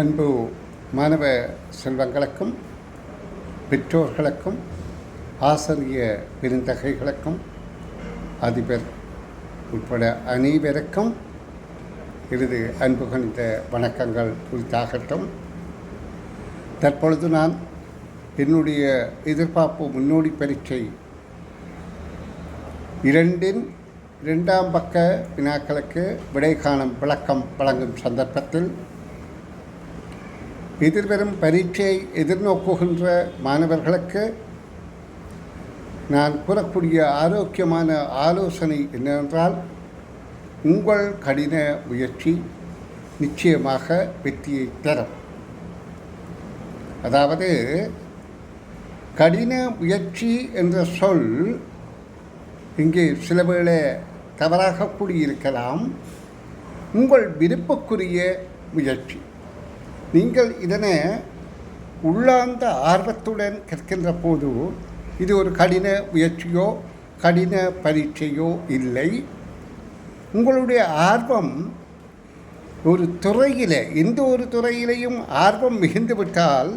அன்பு மாணவ செல்வங்களுக்கும் பெற்றோர்களுக்கும் ஆசிரிய பெருந்தகைகளுக்கும் அதிபர் உட்பட அனைவருக்கும் எனது அன்பு கணித வணக்கங்கள் குறித்தாகட்டும் தற்பொழுது நான் என்னுடைய எதிர்பார்ப்பு முன்னோடி பரீட்சை இரண்டின் இரண்டாம் பக்க வினாக்களுக்கு விடை காணும் விளக்கம் வழங்கும் சந்தர்ப்பத்தில் எதிர்வரும் பரீட்சையை எதிர்நோக்குகின்ற மாணவர்களுக்கு நான் கூறக்கூடிய ஆரோக்கியமான ஆலோசனை என்னவென்றால் உங்கள் கடின முயற்சி நிச்சயமாக வெற்றியை தரும். அதாவது கடின முயற்சி என்ற சொல் இங்கே சில வேளை தவறாக கூடியிருக்கலாம் உங்கள் விருப்பக்குரிய முயற்சி. நீங்கள் இதனை உள்ளார்ந்த ஆர்வத்துடன் கற்கின்ற போது இது ஒரு கடின முயற்சியோ கடின பரீட்சையோ இல்லை. உங்களுடைய ஆர்வம் ஒரு துறையில் எந்த ஒரு துறையிலையும் ஆர்வம் மிகுந்துவிட்டால்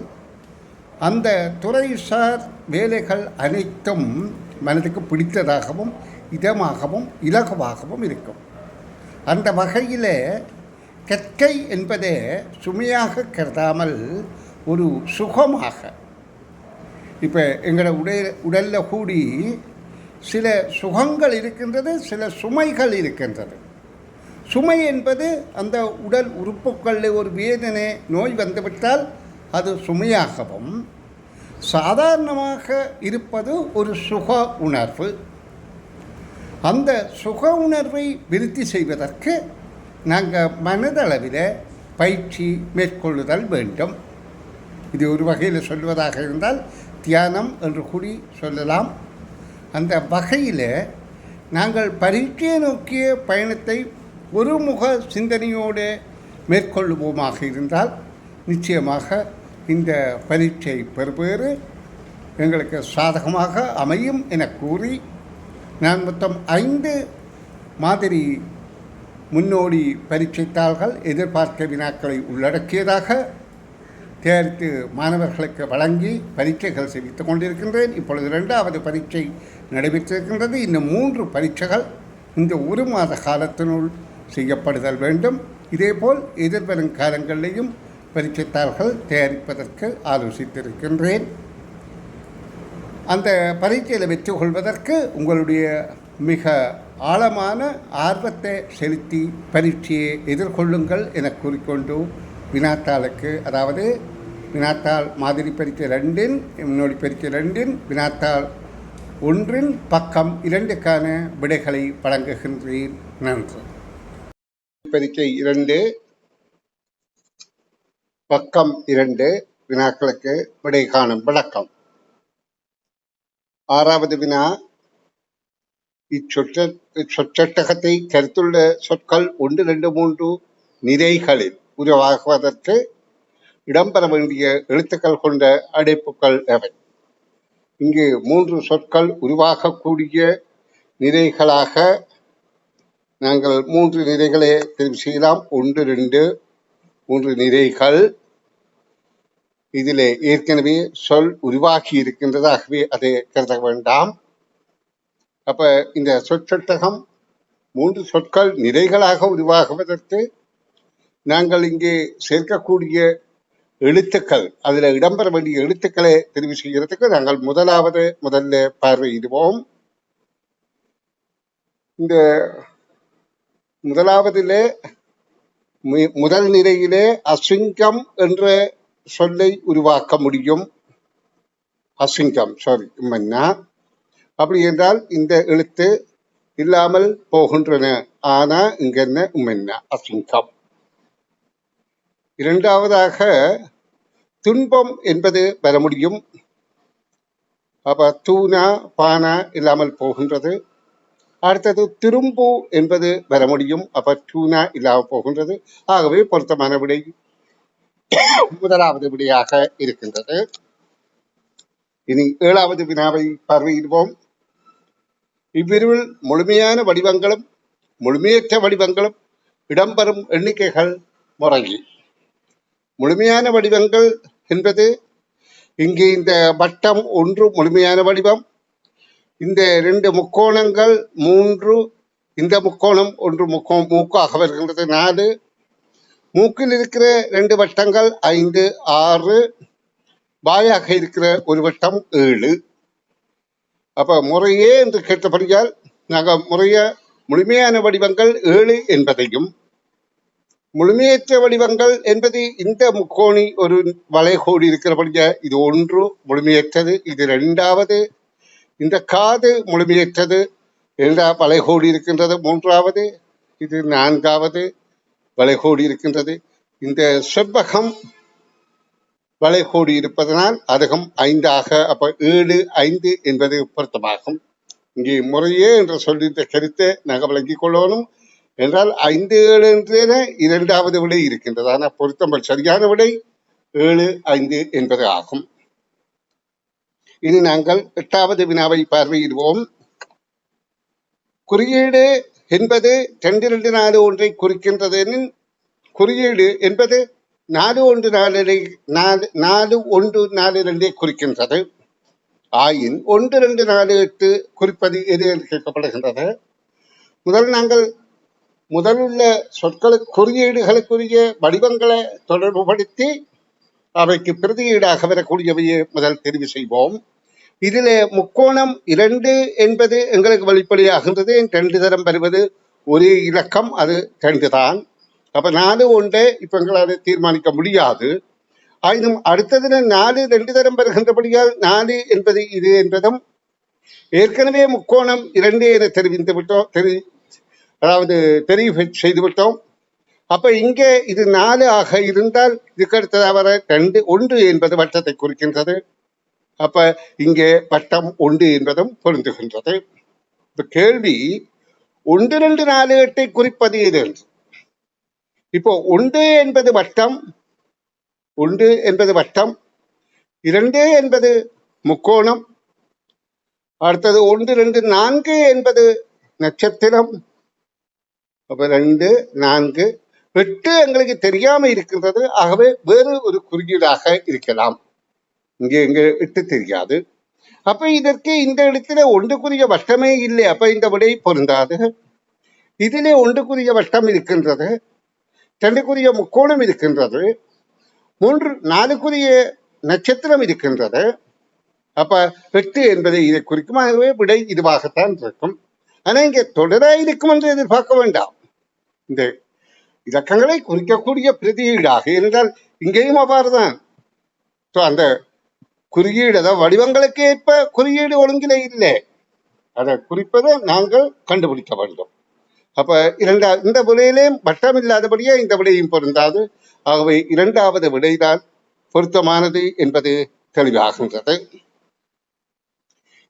அந்த துறைசார் வேலைகள் அனைத்தும் மனதுக்கு பிடித்ததாகவும் இதமாகவும் இலகுவாகவும் இருக்கும். அந்த வகையில் கற்கை என்பதை சுமையாக கருதாமல் ஒரு சுகமாக. இப்போ எங்களோட உடல் உடலில் கூடி சில சுகங்கள் இருக்கின்றது சில சுமைகள் இருக்கின்றது. சுமை என்பது அந்த உடல் உறுப்புகளில் ஒரு வேதனை நோய் வந்துவிட்டால் அது சுமையாகவும் சாதாரணமாக இருப்பது ஒரு சுக உணர்வு. அந்த சுக உணர்வை விருத்தி செய்வதற்கு நாங்கள் மனதளவில் பயிற்சி மேற்கொள்ளுதல் வேண்டும். இது ஒரு வகையில் சொல்வதாக இருந்தால் தியானம் என்று கூறி சொல்லலாம். அந்த வகையில் நாங்கள் பரீட்சையை நோக்கிய பயணத்தை ஒருமுக சிந்தனையோடு மேற்கொள்ளுவோமாக இருந்தால் நிச்சயமாக இந்த பரீட்சை பெறுபேறு எங்களுக்கு சாதகமாக அமையும் என கூறி நான் மொத்தம் ஐந்து மாதிரி முன்னோடி பரீட்சைத்தாள்கள் எதிர்பார்த்த வினாக்களை உள்ளடக்கியதாக தயாரித்து மாணவர்களுக்கு வழங்கி பரீட்சைகள் செய்வித்துக் கொண்டிருக்கின்றேன். இப்பொழுது இரண்டாவது பரீட்சை நடைபெற்றிருக்கின்றது. இந்த மூன்று பரீட்சைகள் இந்த ஒரு மாத காலத்தினுள் செய்யப்படுதல் வேண்டும். இதேபோல் எதிர்வரும் காலங்களிலேயும் பரீட்சைத்தாள்கள் தயாரிப்பதற்கு ஆலோசித்திருக்கின்றேன். அந்த பரீட்சையில் வெற்றி கொள்வதற்கு உங்களுடைய மிக ஆழமான ஆர்வத்தை செலுத்தி பரீட்சையை எதிர்கொள்ளுங்கள் என கூறிக்கொண்டு வினாத்தாளுக்கு அதாவது வினாத்தாள் மாதிரி பரீட்சை ரெண்டின் முன்னோடி பரீட்சை ரெண்டின் வினாத்தாள் ஒன்றின் பக்கம் இரண்டுக்கான விடைகளை வழங்குகின்றேன். நன்று. பரீட்சை இரண்டு பக்கம் இரண்டு வினாக்களுக்கு விடை காணும் விளக்கம். ஆறாவது வினா இச்சொற்ற இச்சொற்றட்டகத்தை கருத்துள்ள சொற்கள் ஒன்று ரெண்டு மூன்று நிறைகளில் உருவாகுவதற்கு இடம்பெற வேண்டிய எழுத்துக்கள் கொண்ட அடைப்புகள் எவை? இங்கு மூன்று சொற்கள் உருவாகக்கூடிய நிறைகளாக நாங்கள் மூன்று நிறைகளை தெரிவு செய்யலாம். ஒன்று ரெண்டு மூன்று நிறைகள். இதிலே ஏற்கனவே சொல் உருவாகி இருக்கின்றதாகவே அதை கருத வேண்டாம். அப்ப இந்த சொற்சட்டகம் மூன்று சொற்கள் நிறைகளாக உருவாகுவதற்கு நாங்கள் இங்கே சேர்க்கக்கூடிய எழுத்துக்கள் அதுல இடம்பெற வேண்டிய எழுத்துக்களை தெரிவு செய்கிறதுக்கு நாங்கள் முதலாவது முதல்ல பார்வையிடுவோம். இந்த முதலாவதிலே மு- முதல் நிலையிலே அசிங்கம் என்ற சொல்லை உருவாக்க முடியும். அசிங்கம் சாரி மன்னா அப்படி என்றால் இந்த எழுத்து இல்லாமல் போகின்றன. ஆனா இங்க என்ன உமென்ன அசிங்கம். இரண்டாவதாக துன்பம் என்பது வர முடியும். அப்ப தூணா பானா இல்லாமல் போகின்றது. அடுத்தது திரும்பு என்பது வர முடியும். அப்ப டூனா இல்லாமல் போகின்றது. ஆகவே பொருத்தமான விடை. முதலாவது விடையாக இருக்கின்றது. இனி ஏழாவது வினாவை பார்வையிடுவோம். இவ்விருவில் முழுமையான வடிவங்களும் முழுமையற்ற வடிவங்களும் இடம்பெறும் எண்ணிக்கைகள் முறங்கி முழுமையான வடிவங்கள் என்பது இங்கே இந்த வட்டம் ஒன்று முழுமையான வடிவம் இந்த ரெண்டு முக்கோணங்கள் மூன்று இந்த முக்கோணம் ஒன்று முக்கோ மூக்காக வருகின்றது நாலு. மூக்கில் இருக்கிற ரெண்டு வட்டங்கள் ஐந்து ஆறு. வாயாக இருக்கிற ஒரு வட்டம் ஏழு. அப்ப முறையே என்று கேட்டபடியால் நாங்கள் முறைய முழுமையான வடிவங்கள் ஏழு என்பதையும் முழுமையற்ற வடிவங்கள் என்பது இந்த முக்கோணி ஒரு வளைகோடி இருக்கிறபடியா இது ஒன்று முழுமையற்றது இது ரெண்டாவது இந்த காது முழுமையற்றது இரண்டா வளைகோடி இருக்கின்றது மூன்றாவது. இது நான்காவது வளைகோடி இருக்கின்றது. இந்த செவ்வகம் வளைகோடு இருப்பதனால் அதகம் ஐந்தாக அப்ப ஏழு ஐந்து என்பது பொருத்தமாகும் இங்கே முறையே என்று சொல்லின்ற கருத்தை நாங்கள் விளங்கிக் கொள்ளணும். என்றால் ஐந்து ஏழு என்றே இரண்டாவது விடை இருக்கின்றது. ஆனால் பொருத்தம் சரியான விடை ஏழு ஐந்து என்பது ஆகும். இனி நாங்கள் எட்டாவது வினாவை பார்வையிடுவோம். குறியீடு என்பது ரெண்டு ரெண்டு நாலு ஒன்றை குறிக்கின்றது எனின் குறியீடு என்பது நாலு ஒன்று நாலு நாலு நாலு ஒன்று நாலு ரெண்டை குறிக்கின்றது. ஆயின் ஒன்று ரெண்டு நாலு எட்டு குறிப்பது எது என்று கேட்கப்படுகின்றது. முதல் நாங்கள் முதலுள்ள சொற்களுக்கு குறியீடுகளுக்குரிய வடிவங்களை தொடர்புபடுத்தி அவைக்கு பிரதியீடாக வரக்கூடியவையை முதல் தெரிவு செய்வோம். இதில் முக்கோணம் இரண்டு என்பது எங்களுக்கு வெளிப்படையாகின்றது. ரெண்டு தரம் வருவது ஒரு இலக்கம் அது ரெண்டு தான் அப்ப நாலு ஒன்றே இப்ப எங்களால் தீர்மானிக்க முடியாது. ஆயினும் அடுத்ததுல நாலு ரெண்டு தரம் வருகின்றபடியால் நாலு என்பது இது என்பதும் ஏற்கனவே முக்கோணம் இரண்டு என தெரிவித்து விட்டோம் தெரி அதாவது தெரிவு செய்து விட்டோம். அப்ப இங்கே இது நாலு ஆக இருந்தால் இதுக்கடுத்ததாக வர ரெண்டு ஒன்று என்பது வட்டத்தை குறிக்கின்றது. அப்ப இங்கே வட்டம் ஒன்று என்பதும் பொருந்துகின்றது. இப்ப கேள்வி ஒன்று ரெண்டு நாலு எட்டை குறிப்பது எது என்று? இப்போ ஒன்று என்பது வட்டம் ஒன்று என்பது வட்டம் இரண்டு என்பது முக்கோணம் அடுத்தது ஒன்று ரெண்டு நான்கு என்பது நட்சத்திரம். அப்போ ரெண்டு நான்கு எட்டு எங்களுக்கு தெரியாம இருக்கின்றது. ஆகவே வேறு ஒரு குறியீடாக இருக்கலாம். இங்கே இங்க எட்டு தெரியாது. அப்ப இதற்கு இந்த இடத்துல ஒன்றுக்குரிய வட்டமே இல்லை. அப்ப இந்த விடை பொருந்தாது. இதிலே ஒன்றுக்குரிய வட்டம் இருக்கின்றது. ரெண்டுக்குரிய முக்கோணம் இருக்கின்றது. மூன்று நாலுக்குரிய நட்சத்திரம் இருக்கின்றது. அப்ப எட்டு என்பதை இதை குறிக்கும். ஆகவே விடை இதுவாகத்தான் இருக்கும். ஆனா இங்க தொடராக இருக்கும் என்று எதிர்பார்க்க வேண்டாம். இந்த இலக்கங்களை குறிக்கக்கூடிய பிரதியீடாக இருந்தால் இங்கேயும் அவ்வாறுதான். So, அந்த குறியீடு அதாவது வடிவங்களுக்கு ஏற்ப குறியீடு ஒழுங்கிலே இல்லை. அதை குறிப்பதை நாங்கள் கண்டுபிடிக்க வேண்டும். அப்ப இரண்டா இந்த விடையிலேயும் வட்டம் இல்லாதபடியே இந்த விடையும் பொருந்தாது. ஆகவே இரண்டாவது விடைதான் பொருத்தமானது என்பது தெளிவாகின்றது.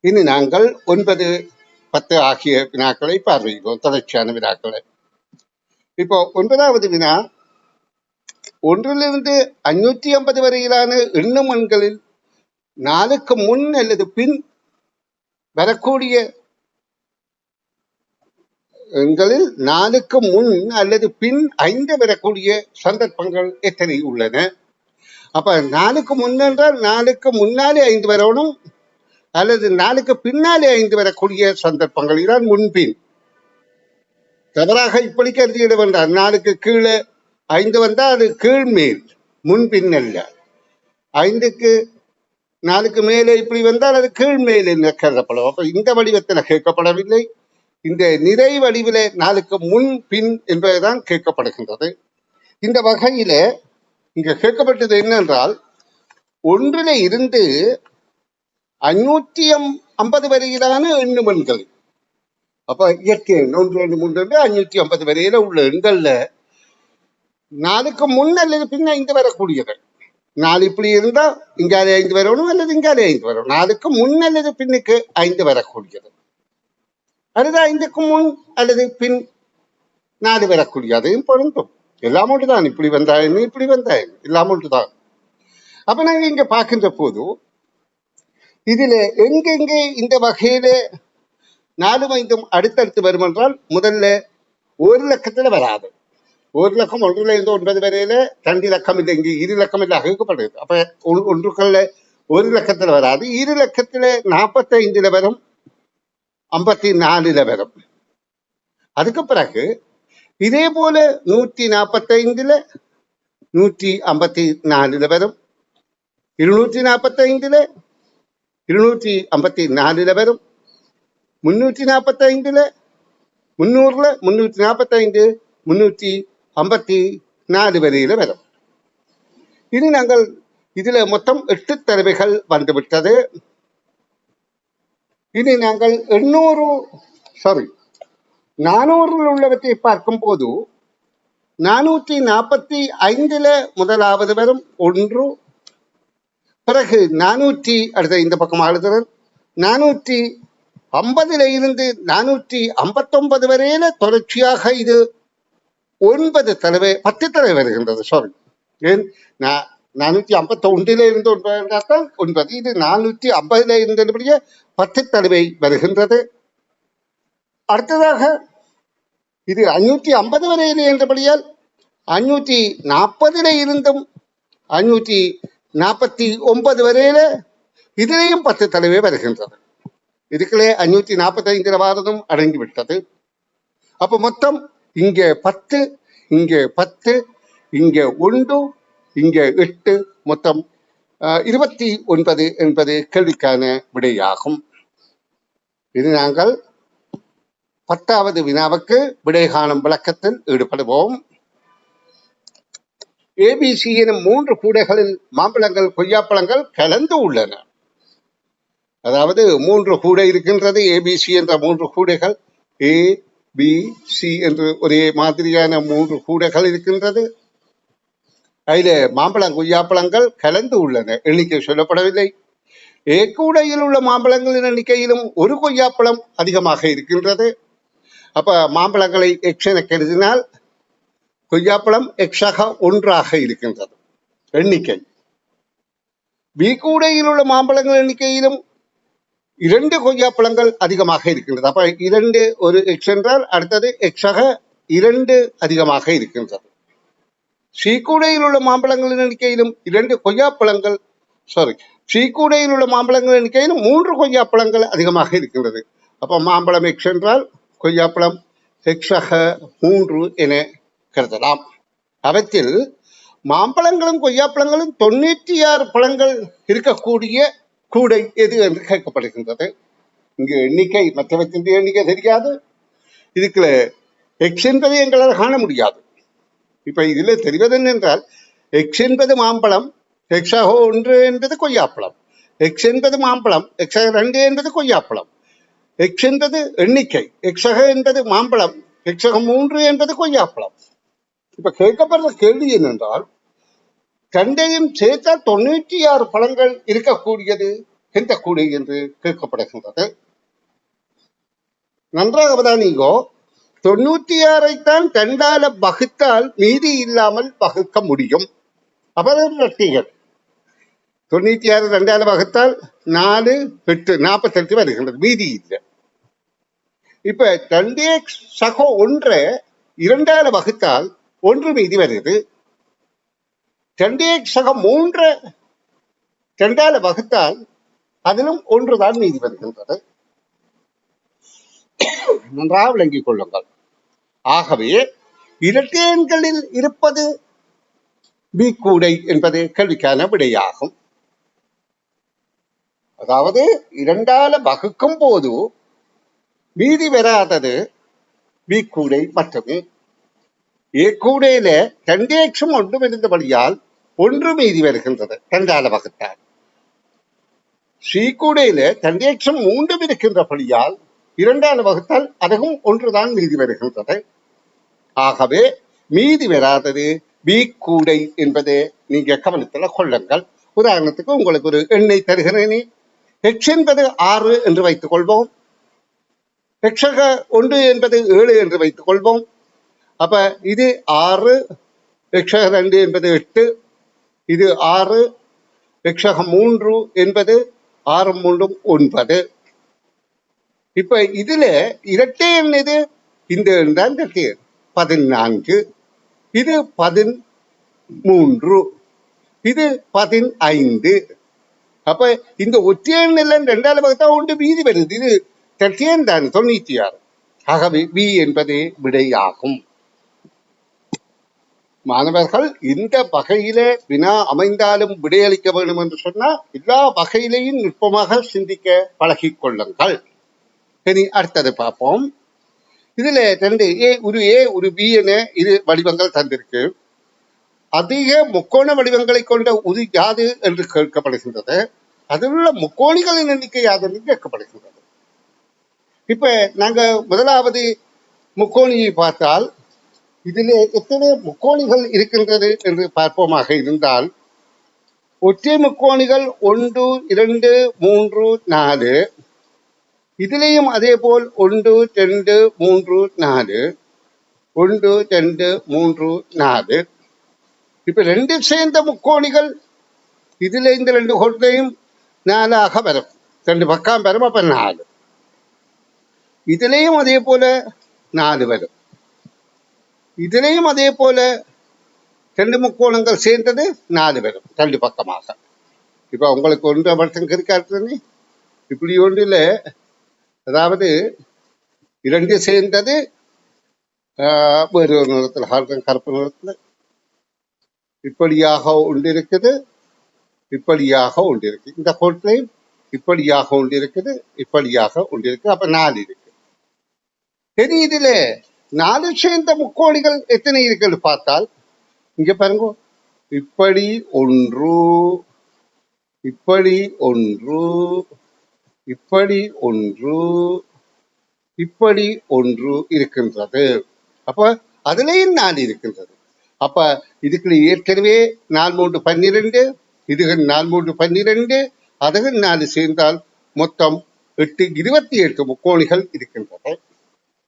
இனி நாங்கள் ஒன்பது பத்து ஆகிய வினாக்களை பார்வையிடுவோம். தொடர்ச்சியான வினாக்களை. இப்போ ஒன்பதாவது வினா ஒன்றிலிருந்து அஞ்சூற்றி ஐம்பது வரையிலான எண்ணும் எண்களில் நாளுக்கு முன் அல்லது பின் வரக்கூடிய எங்களில் நாளுக்கு முன் அல்லது பின் ஐந்து வரக்கூடிய சந்தர்ப்பங்கள் எத்தனை உள்ளன? அப்ப நாளுக்கு முன்னென்றால் நாளுக்கு முன்னாலே ஐந்து வரணும் அல்லது நாளுக்கு பின்னாலே ஐந்து வரக்கூடிய சந்தர்ப்பங்கள். இதான் முன்பின். தவறாக இப்படி கருதிட வேண்டாம் நாளுக்கு கீழே ஐந்து வந்தால் அது கீழ்மேல் முன்பின் அல்ல. ஐந்துக்கு நாளுக்கு மேலே இப்படி வந்தால் அது கீழ்மேல் என்று கருதப்படும். அப்ப இந்த வடிவத்தில் கேட்கப்படவில்லை. இந்த நிறை வடிவிலே நாளுக்கு முன் பின் என்பதுதான் கேட்கப்படுகின்றது. இந்த வகையில இங்க கேட்கப்பட்டது என்னென்றால் ஒன்றில இருந்து அஞ்சூற்றி ஐம்பது வரையிலான எண்ணும் எண்கள். அப்ப இயற்கை எண் ஒன்று ரெண்டு மூன்று ரெண்டு அஞ்சூற்றி ஐம்பது வரையில உள்ள எண்கள்ல நாளுக்கு முன் அல்லது பின் ஐந்து வரக்கூடியது. நாலு இப்படி இருந்தா இங்காலே ஐந்து வரணும் அல்லது இங்காலே ஐந்து வரணும். நாளுக்கு முன் அல்லது பின்னுக்கு ஐந்து வரக்கூடியது. அல்லது ஐந்துக்கு முன் அல்லது பின் நாடு வரக்கூடிய அதையும் பொருந்தும் எல்லாம் ஒன்றுதான். இப்படி வந்தாயின்னு இப்படி வந்தாயின்னு எல்லாம் ஒன்றுதான். அப்ப நாங்க இங்க பார்க்கின்ற போது இதுல எங்கெங்கே இந்த வகையில நாலு ஐந்தும் அடுத்தடுத்து வரும் என்றால் முதல்ல ஒரு லக்கத்துல வராது. ஒரு லக்கம் ஒன்றுல இருந்து ஒன்பது வரையில ரெண்டு லக்கம் இல்லை இங்கே இரு லக்கம் இல்லை அகுக்கப்படுது அப்ப ஒன்று- ஒன்றுக்குள்ள ஒரு லக்கத்துல வராது. இரு லக்கத்துல நாற்பத்தி ஐந்துல வரும் ஐம்பத்தி நாலுல வரும். அதுக்கு பிறகு இதே போல நூற்றி நாற்பத்தைந்துல நூற்றி ஐம்பத்தி நாலுல வரும். இருநூற்றி நாற்பத்தைந்துல இருநூற்றி ஐம்பத்தி நாலுல வரும். முன்னூற்றி நாற்பத்தைந்துல முன்னூறுல முன்னூற்றி நாற்பத்தைந்து முன்னூற்றி ஐம்பத்தி நாலு வரையில வரும். இனி நாங்கள் இதுல மொத்தம் எட்டு தடவைகள் வந்துவிட்டது. இனி நாங்கள் எண்ணூறு சாரி நானூறில் உள்ளவற்றை பார்க்கும் போது நானூற்றி நாற்பத்தி ஐந்துல முதலாவது வரும் ஒன்று பிறகு நானூற்றி அடுத்த இந்த பக்கம் ஆளுகிறேன் நானூற்றி ஐம்பதுல இருந்து நானூற்றி ஐம்பத்தொன்பது வரையில தொடர்ச்சியாக இது ஒன்பது தடவை பத்து தடவை வருகின்றது சாரி ஏன்? நான் நானூற்றி ஐம்பத்தி ஒன்றில இருந்து ஒன்பது ஒன்பது இது நானூற்றி ஐம்பதுல இருந்தபடியே பத்து தடவை வருகின்றது. அடுத்ததாக இது அஞ்சூற்றி ஐம்பது வரையில் என்றபடியால் அஞ்சூற்றி நாற்பதுல இருந்தும் அஞ்சூற்றி நாற்பத்தி ஒன்பது வரையில இதிலேயும் பத்து தடவை வருகின்றது. இதுக்குள்ளே அஞ்சூற்றி நாற்பத்தி வாரதும் அடங்கிவிட்டது. அப்ப மொத்தம் இங்கே பத்து இங்கே பத்து இங்கே ஒன்று இங்கே எட்டு மொத்தம் இருபத்தி ஒன்பது என்பது கேள்விக்கான விடையாகும். இது நாங்கள் பத்தாவது வினாவுக்கு விடை காணும் விளக்கத்தில் ஈடுபடுவோம். ஏபிசி எனும் மூன்று கூடைகளில் மாம்பழங்கள் கொய்யாப்பழங்கள் கலந்து உள்ளன. அதாவது மூன்று கூடை இருக்கின்றது ஏபிசி என்ற மூன்று கூடைகள் ஏ பி சி என்று ஒரே மாதிரியான மூன்று கூடைகள் இருக்கின்றது. அதில மாம்பழம் கொய்யாப்பழங்கள் கலந்து உள்ளன. எண்ணிக்கை சொல்லப்படவில்லை. ஏ உள்ள மாம்பழங்களின் எண்ணிக்கையிலும் ஒரு கொய்யாப்பழம் அதிகமாக இருக்கின்றது. அப்ப மாம்பழங்களை எக்ஸ் என கருதினால் கொய்யாப்பழம் எக்ஸாக ஒன்றாக இருக்கின்றது. எண்ணிக்கை. வீக்கூடையில் உள்ள மாம்பழங்கள் எண்ணிக்கையிலும் இரண்டு கொய்யாப்பழங்கள் அதிகமாக இருக்கின்றது. அப்ப இரண்டு ஒரு எக்ஸ் என்றால் அடுத்தது எக்ஸாக இரண்டு அதிகமாக இருக்கின்றது. சி கூடையில் உள்ள மாம்பழங்களின் எண்ணிக்கையிலும் இரண்டு கொய்யாப்பழங்கள் சாரி சி கூடையில் உள்ள மாம்பழங்கள் எண்ணிக்கையிலும் மூன்று கொய்யாப்பழங்கள் அதிகமாக இருக்கின்றது. அப்ப மாம்பழம் எக்ஸ் என்றால் கொய்யாப்பழம் எக்ஸாக மூன்று என கருதலாம். அவற்றில் மாம்பழங்களும் கொய்யாப்பழங்களும் தொண்ணூற்றி ஆறு பழங்கள் இருக்கக்கூடிய கூடை எது என்று கேட்கப்படுகின்றது. இங்கு எண்ணிக்கை மற்றவற்றின் எண்ணிக்கை தெரியாது. இதுக்குள்ள எக்ஸ் என்பதை எங்களால் காண முடியாது. இப்ப இதுல தெரிவது என்னென்றால் எக்ஸ் என்பது மாம்பழம் எக்ஸாகோ ஒன்று என்பது கொய்யாப்பழம். எக்ஸ் என்பது மாம்பழம் எக்ஸாக ரெண்டு என்பது கொய்யாப்பழம். எக்ஸ் என்பது எண்ணிக்கை எக்ஸக என்பது மாம்பழம் எக்ஸக மூன்று என்பது கொய்யாப்பழம். இப்ப கேட்கப்படுற கேள்வி என்னென்றால் ரெண்டையும் சேர்த்தால் தொண்ணூற்றி ஆறு பழங்கள் இருக்கக்கூடியது எந்த கூடை என்று கேட்கப்படுகின்றது. நன்றாக அவதானிங்கோ. தொண்ணூத்தி ஆறைத்தான் ரெண்டால வகுத்தால் மீதி இல்லாமல் பகுக்க முடியும். அப்புறம் ரெட்டிகள் தொண்ணூத்தி ஆறு ரெண்டால வகுத்தால் நாலு எட்டு நாற்பத்தெட்டு வருகின்றது. மீதி இல்லை. இப்ப ரெண்டே சகோ ஒன்றை இரண்டால வகுத்தால் ஒன்று மீதி வருது. ரெண்டே சக மூன்று ரெண்டால வகுத்தால் அதிலும் ஒன்றுதான் மீதி வருகின்றது. நன்றாக விளங்கிக் கொள்ளுங்கள். ஆகவே இரட்டையன்களில் இருப்பது பி கூடை என்பது கேள்விக்கான விடையாகும். அதாவது இரண்டால வகுக்கும் போது மீதி வராதது பி கூடை மட்டுமே. ஏ கூடையில ரெண்டு எக்ஸும் ஒன்றும் இருந்தபடியால் ஒன்று மீதி வருகின்றது ரெண்டால வகுத்தால். சி கூடையில ரெண்டு எக்ஸும் மூன்றும் இருக்கின்றபடியால் இரண்டால வகுத்தால் அதுவும் ஒன்றுதான் மீதி வருகின்றது. ஆகவே மீதி வராதது பி கூடை என்பதை நீங்க கவனத்தில் கொள்ளுங்கள். உதாரணத்துக்கு உங்களுக்கு ஒரு எண்ணை தருகிறேனே. ஹெச் என்பது ஆறு என்று வைத்துக் கொள்வோம் எக்ஸக ஒன்று என்பது ஏழு என்று வைத்துக் கொள்வோம் அப்ப இது ஆறு ஹெக்ஷக ரெண்டு என்பது எட்டு இது ஆறு எக்ஸக மூன்று என்பது ஆறு மூன்றும் ஒன்பது. இப்ப இதுல இரட்டை எண் இது இந்த எண் தான் இரட்டை எண். பதினான்கு இது பதிமூன்று இது பதினைந்து. அப்ப இந்த ஒற்றையன் எல்லாம் ரெண்டாவது பக்கத்தா உண்டு மீதி வருது. இது தட்டியன் தான் தொண்ணூத்தி ஆறு. ஆகவே பி என்பதே விடையாகும். மாணவர்கள் இந்த வகையில வினா அமைந்தாலும் விடையளிக்க வேண்டும் என்று சொன்னால் எல்லா வகையிலையும் நுட்பமாக சிந்திக்க பழகிக் கொள்ளுங்கள். இனி அடுத்தது பார்ப்போம். இதுல ரெண்டு ஏ ஒரு ஏ ஒரு பி என இரு வடிவங்கள் தந்திருக்கு. அதிக முக்கோண வடிவங்களை கொண்ட உரு யாது என்று கேட்கப்படுகின்றது. அதில் உள்ள முக்கோணிகளின் எண்ணிக்கை யாது என்று கேட்கப்படுகின்றது. இப்ப நாங்க முதலாவது முக்கோணியை பார்த்தால் இதிலே எத்தனை முக்கோணிகள் இருக்கின்றது என்று பார்ப்போமாக இருந்தால் ஒற்றை முக்கோணிகள் ஒன்று இரண்டு மூன்று நாலு இதுலேயும் அதே போல் ஒன்று ரெண்டு மூன்று நாலு ஒன்று ரெண்டு மூன்று நாலு இப்ப ரெண்டு சேர்ந்த முக்கோணிகள் இதுல இந்த ரெண்டு கோட்டையும் நாலாக வரும் ரெண்டு பக்கம் வரும் அப்ப நாலு இதுலேயும் அதே போல நாலு வரும் இதுலேயும் அதே போல ரெண்டு முக்கோணங்கள் சேர்ந்தது நாலு வரும் ரெண்டு பக்கமாக இப்ப உங்களுக்கு ஒன்று வருஷம் இருக்காரு இப்படி ஒன்றில் அதாவது இரண்டு சேர்ந்தது ஆஹ், வேறு ஒரு நிறத்தில் ஹார்டன் கருப்பு நிறத்தில். இப்படியாக ஒன்று இப்படியாக ஒன்று இந்த கோட்லையும் இப்படியாக ஒன்று இப்படியாக ஒன்று அப்ப நாலு இருக்கு. சரி இதுல நாலு சேர்ந்த முக்கோணிகள் எத்தனை இருக்குன்னு பார்த்தால் இங்க பாருங்க. இப்படி ஒன்று இப்படி ஒன்று இப்படி ஒன்று இப்படி ஒன்று இருக்கின்றது. அப்ப அதுலேயும் நாலு இருக்கின்றது. அப்ப இதுக்கு ஏற்கனவே நாலு மூன்று பன்னிரெண்டு இதுகள் நாலு மூன்று பன்னிரெண்டு அதுகள் நாலு சேர்ந்தால் மொத்தம் எட்டு இருபத்தி எட்டு முக்கோணிகள் இருக்கின்றது.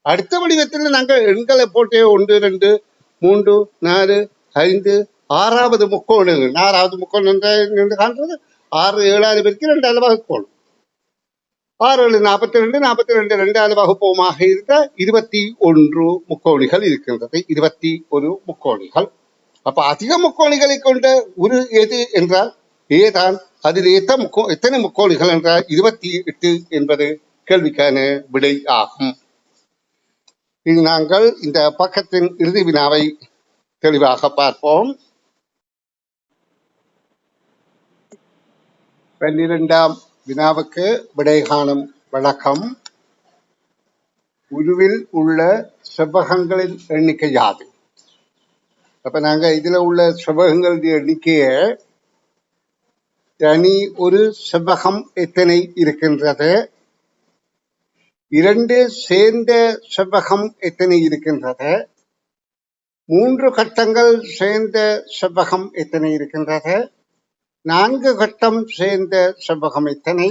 அடுத்த வடிவத்தில் நாங்கள் எண்களை போட்டே ஒன்று ரெண்டு மூன்று நாலு ஐந்து ஆறாவது முக்கோணங்கள். ஆறாவது முக்கோணம் என்று காண்றது ஆறு ஏழாவது பேருக்கு ரெண்டாவது வகுப்போம் ஆறு நாற்பத்தி ரெண்டு நாற்பத்தி ரெண்டு ரெண்டாவது வகுப்போமாக இருந்த இருபத்தி ஒன்று முக்கோணிகள் இருக்கின்றது. இருபத்தி ஒரு முக்கோணிகள். அப்ப அதிக முக்கோணிகளை கொண்ட ஒரு எது என்றால் ஏதான் அதில் எத்தனை முக்கோ எத்தனை முக்கோணிகள் என்றால் இருபத்தி எட்டு என்பது கேள்விக்கான விடை ஆகும். இது நாங்கள் இந்த பக்கத்தின் இறுதி வினாவை தெளிவாக பார்ப்போம். பன்னிரெண்டாம் வினாவுக்கு விடை காணும் வழக்கம். உருவில் உள்ள செவ்வகங்களின் எண்ணிக்கை யாது? அப்ப நாங்க இதுல உள்ள செவ்வகங்களுடைய எண்ணிக்கையை தனி ஒரு செவ்வகம் எத்தனை இருக்கின்றது? இரண்டு சேர்ந்த செவ்வகம் எத்தனை இருக்கின்றது? மூன்று கட்டங்கள் சேர்ந்த செவ்வகம் எத்தனை இருக்கின்றது? நான்கு கட்டம் சேர்ந்த செவ்வகம் இத்தனை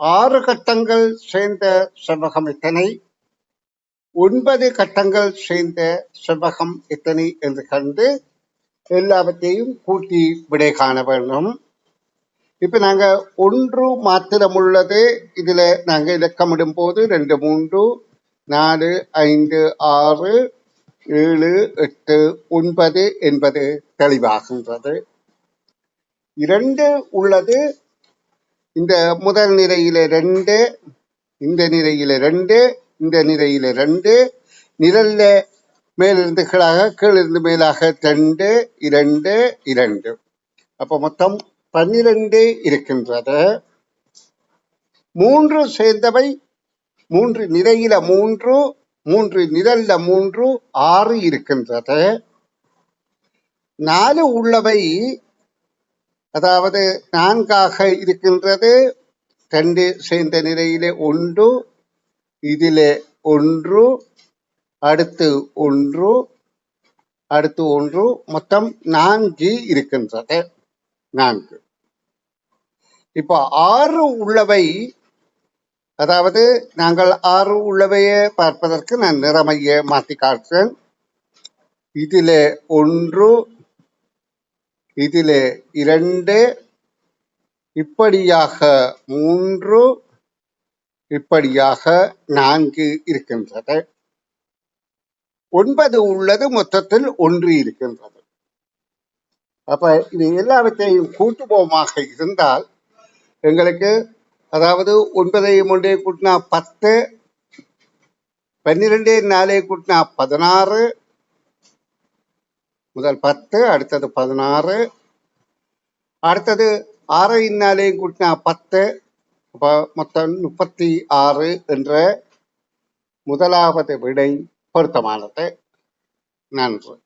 ஆறு கட்டங்கள் சேர்ந்த செவ்வகம் இத்தனை ஒன்பது கட்டங்கள் சேர்ந்த செவ்வகம் இத்தனை என்று கண்டு எல்லாவற்றையும் கூட்டி விடை காண வேண்டும். இப்ப நாங்க ஒன்று மாத்திரம் உள்ளது இதுல நாங்க இலக்கமிடும் போது ரெண்டு மூன்று நாலு ஐந்து ஆறு ஏழு எட்டு ஒன்பது என்பது தெளிவாகின்றது. இரண்டு உள்ளது. இந்த முதல் நிலையில ரெண்டு இந்த நிலையில ரெண்டு இந்த நிலையில ரெண்டு. நிழல்ல மேலிருந்து கீழாக கீழிருந்து மேலாக ரெண்டு இரண்டு இரண்டு. அப்ப மொத்தம் பன்னிரண்டு இருக்கின்றது. மூன்று சேர்ந்தவை மூன்று நிலையில மூன்று மூன்று நிழல்ல மூன்று ஆறு இருக்கின்றது. நாலு உள்ளவை அதாவது நான்காக இருக்கின்றது. ரெண்டு சேர்ந்த நிலையிலே ஒன்று இதிலே ஒன்று அடுத்து ஒன்று அடுத்து ஒன்று. மொத்தம் நான்கு இருக்கின்றது. நான்கு. இப்போ ஆறு உள்ளவை அதாவது நாங்கள் ஆறு உள்ளவையை பார்ப்பதற்கு நான் நிறமையை மாற்றி காட்டுறேன். இதிலே ஒன்று இதிலே இரண்டு இப்படியாக மூன்று இப்படியாக நான்கு இருக்கின்றது. ஒன்பது உள்ளது மொத்தத்தில் ஒன்று இருக்கின்றது. அப்ப இது எல்லாவற்றையும் கூட்டுவோமாக இருந்தால் எங்களுக்கு அதாவது ஒன்பதையும் ஒன்றே கூட்டினா பத்து பன்னிரெண்டே நாலே கூட்டினா பதினாறு முதல் பத்து அடுத்தது பதினாறு. அடுத்தது ஆறு நாளையும் கூட்டினா பத்து அப்போ மொத்தம் முப்பத்தி ஆறு என்ற முதலாவது விடை பொருத்தமானது. நன்று.